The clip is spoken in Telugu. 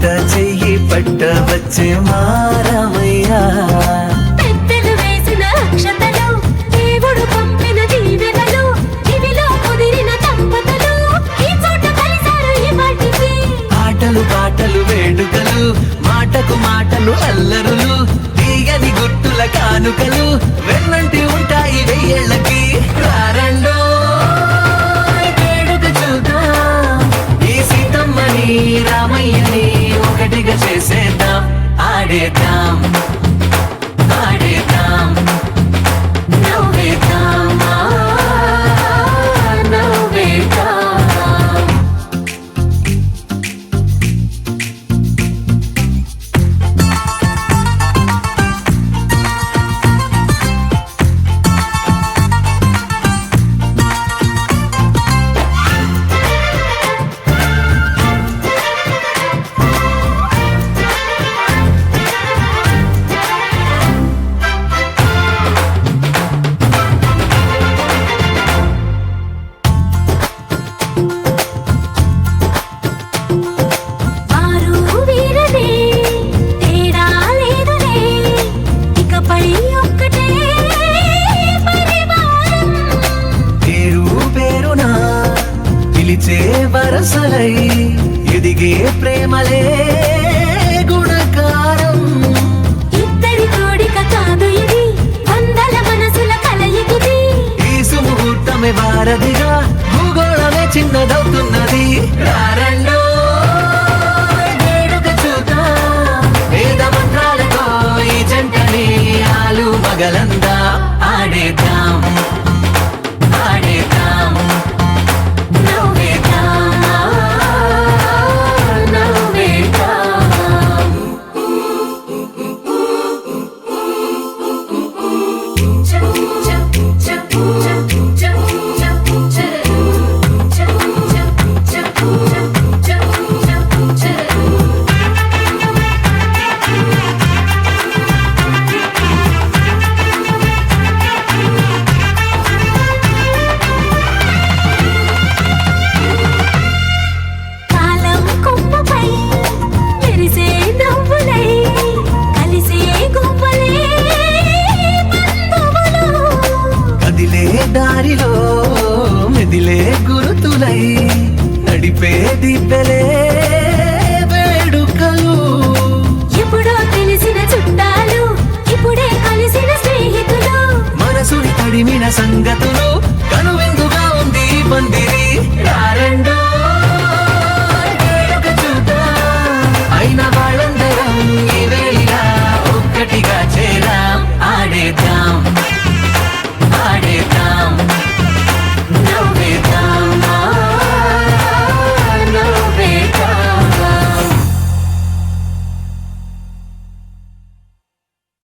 సీత చెయ్యి పట్ట వచ్చే మా రామయ్య పెద్దలు వేసిన అక్షతలు దేవుడు పంపిన దీవెనలు ఇవిలో కుదిరిన దంపతులు ఈ చోట కలిసారు ఈ వాటికి ఆటలు పాటలు వేడుకలు మాటకు మాటలు అల్లరులు తీయని గుర్తుల కానుకలు వెన్నంటి ఆడేద్దాం ఆడేద్దాం వరసలై ఎదిగే ప్రేమలే గుణకారం. ఇద్దరి కోడిక కాదు ఇది వందల మనసుల కలయికిది ఈ సుముహూర్తమే వారధిగా భూగోళమే చిన్నదవుతున్నది. రారండో మంత్రాలతో ఈ జంటని ఆలు మగలంతా సంగతి